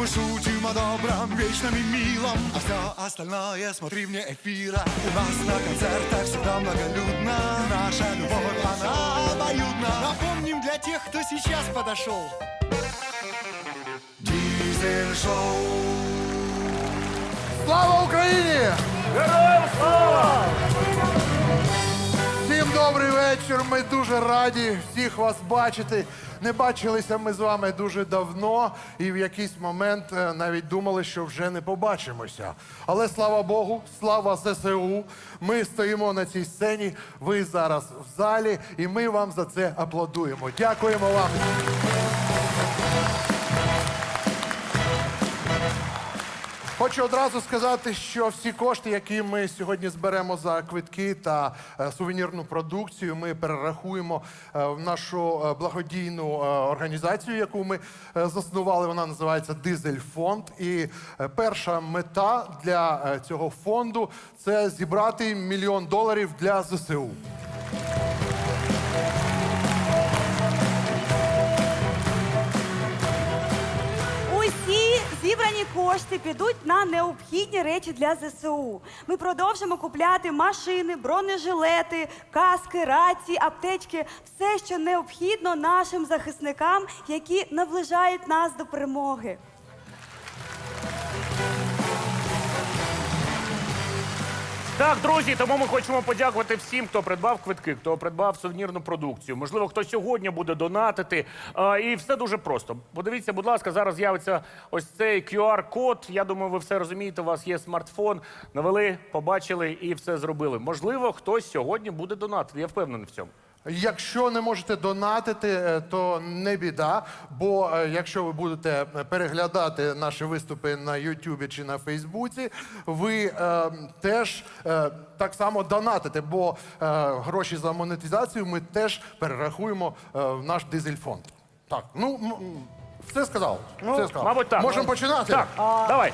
мы шутим о добром, вечном и милом А все остальное смотри вне эфира У нас на концертах всегда многолюдно Наша любовь, она обоюдна Напомним для тех, кто сейчас подошел Дизель-шоу Слава Україні! Героям слава! Всім добрий вечір. Ми дуже раді всіх вас бачити. Не бачилися ми з вами дуже давно, і в якийсь момент е, навіть думали, що вже не побачимося. Але слава Богу, слава ЗСУ. Ми стоїмо на цій сцені. Ви зараз в залі, і ми вам за це аплодуємо. Дякуємо вам. Хочу одразу сказати, що всі кошти, які ми сьогодні зберемо за квитки та е, сувенірну продукцію, ми перерахуємо е, в нашу е, благодійну організацію, яку ми заснували. Вона називається Дизель Фонд. І перша мета для цього фонду це зібрати мільйон доларів для ЗСУ. Кошти підуть на необхідні речі для ЗСУ. Ми продовжимо купляти машини, бронежилети, каски, рації, аптечки, все, що необхідно нашим захисникам, які наближають нас до перемоги. Так, друзі, тому ми хочемо подякувати всім, хто придбав квитки, хто придбав сувенірну продукцію. Можливо, хто сьогодні буде донатити. А, і все дуже просто. Подивіться, будь ласка, зараз з'явиться ось цей QR-код. Я думаю, ви все розумієте. У вас є смартфон. Навели, побачили і все зробили. Можливо, хтось сьогодні буде донатити. Я впевнений в цьому. Якщо не можете донатити, е, то не біда. Бо е, якщо ви будете переглядати наші виступи на Ютубі чи на Фейсбуці, ви е, теж е, так само донатите, бо е, гроші за монетизацію ми теж перерахуємо е, в наш дизель-фонд. Так, ну все сказав. все сказав. Мабуть, так. Можемо починати. Так, давай.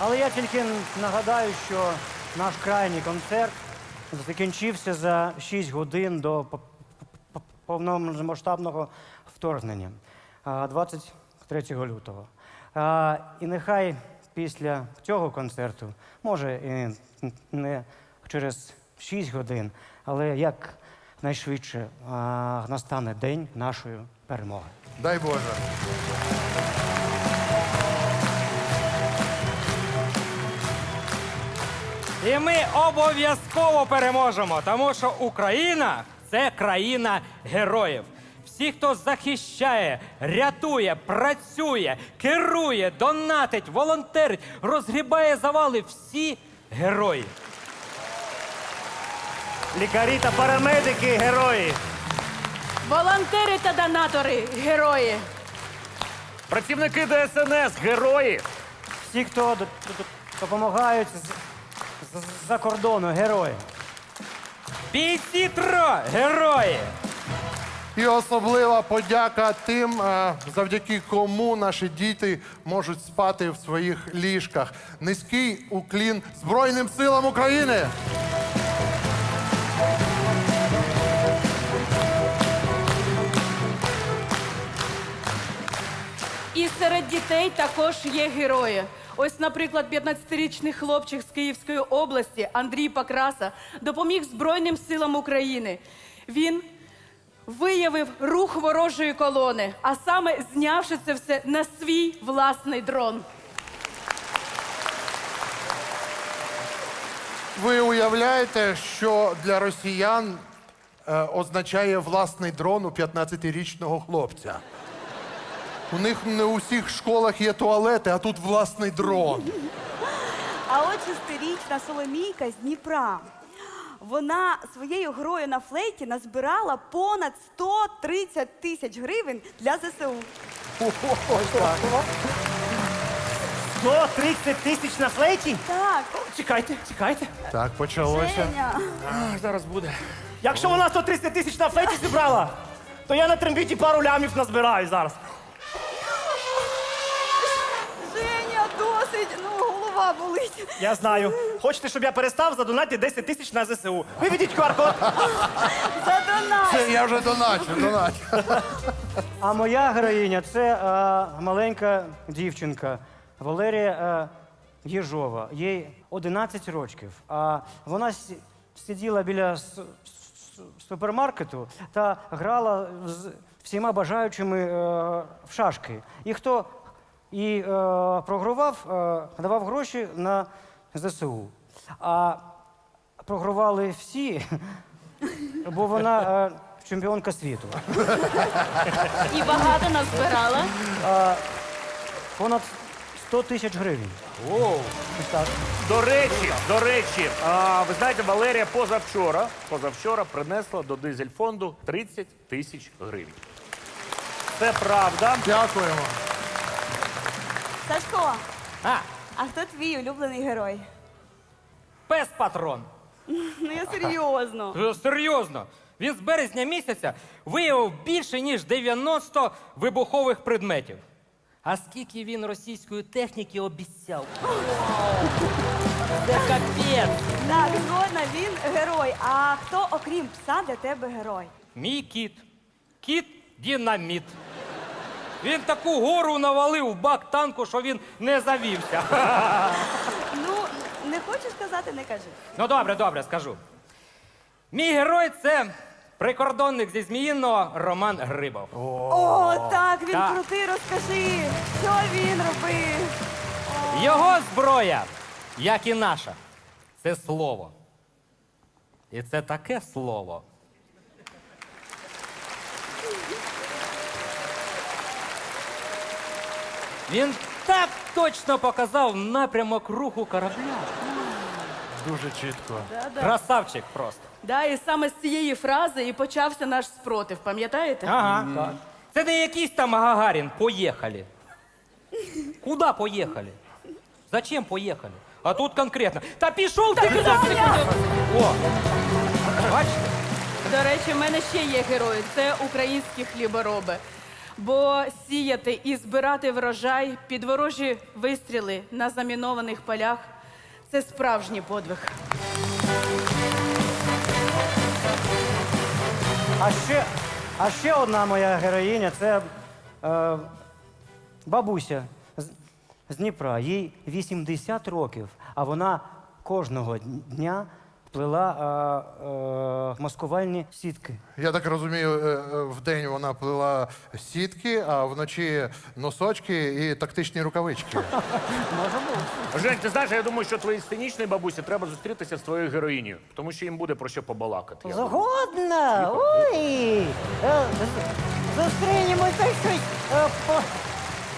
Але я тільки нагадаю, що наш крайній концерт закінчився за 6 годин до повномасштабного вторгнення а, 23 лютого. І нехай після цього концерту, може і не через 6 годин, але як найшвидше настане день нашої перемоги. Дай Боже. І ми обов'язково переможемо, тому що Україна це країна героїв. Всі, хто захищає, рятує, працює, керує, донатить, волонтерить, розгрібає завали, всі герої. Лікарі та парамедики герої. Волонтери та донатори герої. Працівники ДСНС, герої. Всі, хто допомагають з- з-за кордону, герої. Бійці ТРО герої. І особлива подяка тим, е, завдяки кому наші діти можуть спати в своїх ліжках. Низький уклін Збройним силам України. І серед дітей також є герої. Ось, наприклад, 15-річний хлопчик з Київської області Андрій Пакраса допоміг Збройним силам України. Він виявив рух ворожої колони, а саме знявши це все на свій власний дрон. Ви уявляєте, що для росіян е, означає власний дрон у 15-річного хлопця. У них не у всіх школах є туалети, а тут власний дрон. А от шестирічна Соломійка з Дніпра. Вона своєю грою на флейті назбирала понад 130 тисяч гривень для ЗСУ. 130 тисяч на флейті? Так, Чекайте, чекайте. Так почалося. Женя. Зараз буде. Якщо вона 130 тисяч на флейті зібрала, то я на трембіті пару лямів назбираю зараз. Досить, ну, голова болить. Я знаю. Хочете, щоб я перестав задонати 10 тисяч на ЗСУ? Виведіть QR-код. Задонай! Це я вже доначу, доначу. А моя героїня це е, маленька дівчинка Валерія е, Єжова. Їй 11 років. А вона сиділа біля с- с- супермаркету та грала з всіма бажаючими е, в шашки. І хто і е, програвав, е, давав гроші на ЗСУ. А програвали всі, бо вона е, чемпіонка світу. І багато назбирала. Понад 100 тисяч гривень. Ось так. До речі, до речі, а, ви знаєте, Валерія позавчора, позавчора принесла до дизель-фонду 30 тисяч гривень. Це правда. Дякуємо. Сашко, А, а хто твій улюблений герой? пес патрон. Ну я серйозно. Е, Серйозно. Він з березня місяця виявив більше, ніж 90 вибухових предметів. А скільки він російської техніки обіцяв? Це капець. Так, згодна, він герой. А хто, окрім пса, для тебе герой? Мій кіт. Кіт дінаміт. Він таку гору навалив в бак танку, що він не завівся. Ну, не хочеш сказати, не кажи. Ну, добре, добре, скажу. Мій герой це прикордонник зі Зміїного Роман Грибов. О, так, він Так. крутий, розкажи, що він робив. Його зброя, як і наша, це слово. І це таке слово. Він так точно показав напрямок руху корабля. Дуже чітко. Красавчик просто. Да, і саме з цієї фрази і почався наш спротив, пам'ятаєте? Ага, так. Це не якийсь там Гагарін. Поїхали. Куда поїхали? Зачем поїхали? А тут конкретно. Та пішов ти куди? О, бачите? До речі, в мене ще є герої. Це українські хлібороби. Бо сіяти і збирати врожай під ворожі вистріли на замінованих полях це справжній подвиг. А ще, а ще одна моя героїня це е, бабуся з, з Дніпра. Їй 80 років, а вона кожного дня плела е, е, маскувальні сітки. Я так розумію, е, е, вдень вона плела сітки, а вночі носочки і тактичні рукавички. Жень, ти знаєш, я думаю, що твоїй сценічній бабусі треба зустрітися з твоєю героїнею, тому що їм буде про що побалакати. я думаю. Згодна! Ой! Е, з- Зустрінемося щось е, по-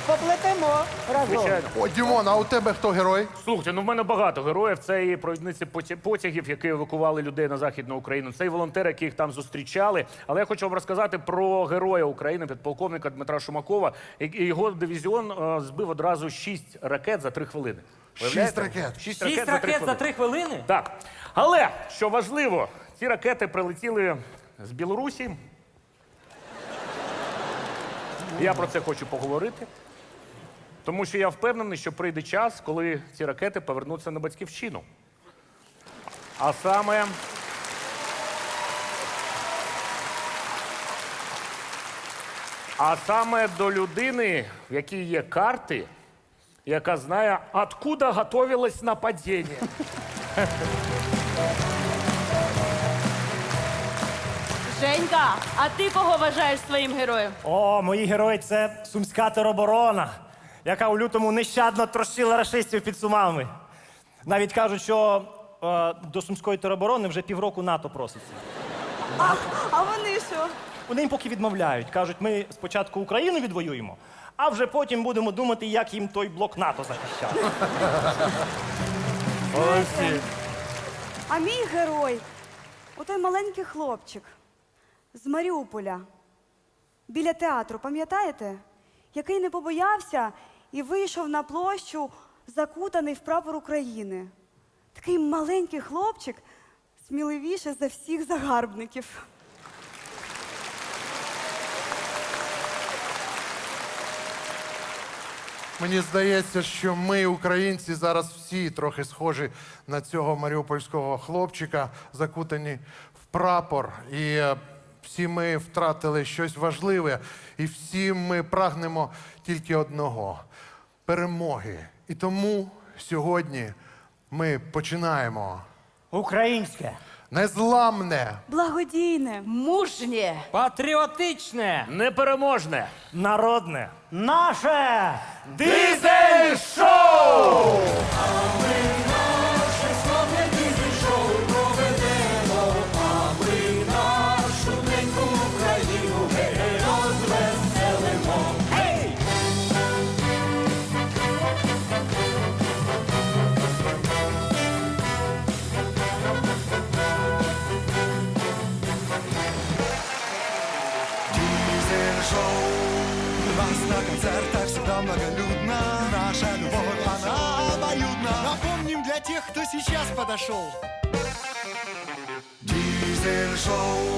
поплетемо разом. Звичайно. О, Дімон, а у тебе хто герой? Слухайте, ну в мене багато героїв. Це і провідниці поті- потягів, які евакували людей на західну Україну. Це і волонтери, які їх там зустрічали. Але я хочу вам розказати про героя України, підполковника Дмитра Шумакова. І- і Його дивізіон е, збив одразу шість ракет за три хвилини. Уявляєте? ракет. Шість Шість ракет, за три ракет за хвилини. три хвилини? Так. Але що важливо, ці ракети прилетіли з Білорусі. Я про це хочу поговорити. Тому що я впевнений, що прийде час, коли ці ракети повернуться на батьківщину. А саме. А саме до людини, в якій є карти, яка знає, откуда готовилось нападіння. Женька, а ти кого вважаєш своїм героєм? О, мої герої це сумська тероборона, яка у лютому нещадно трощила рашистів під сумами. Навіть кажуть, що е, до сумської тероборони вже півроку НАТО проситься. А, а вони що? Вони їм поки відмовляють. Кажуть, ми спочатку Україну відвоюємо, а вже потім будемо думати, як їм той блок НАТО захищати. Молодці. А мій герой отой маленький хлопчик з Маріуполя біля театру, пам'ятаєте? Який не побоявся і вийшов на площу, закутаний в прапор України. Такий маленький хлопчик, сміливіше за всіх загарбників. Мені здається, що ми, українці, зараз всі трохи схожі на цього маріупольського хлопчика, закутані в прапор. І е, всі ми втратили щось важливе, і всі ми прагнемо тільки одного перемоги. І тому сьогодні ми починаємо Українське. незламне. Благодійне. Мужнє. Патріотичне! Непереможне. Народне. Наше! Дизель концертах всегда Наша любовь, она обоюдна. Напомним для тех, кто сейчас подошел. Дизель-шоу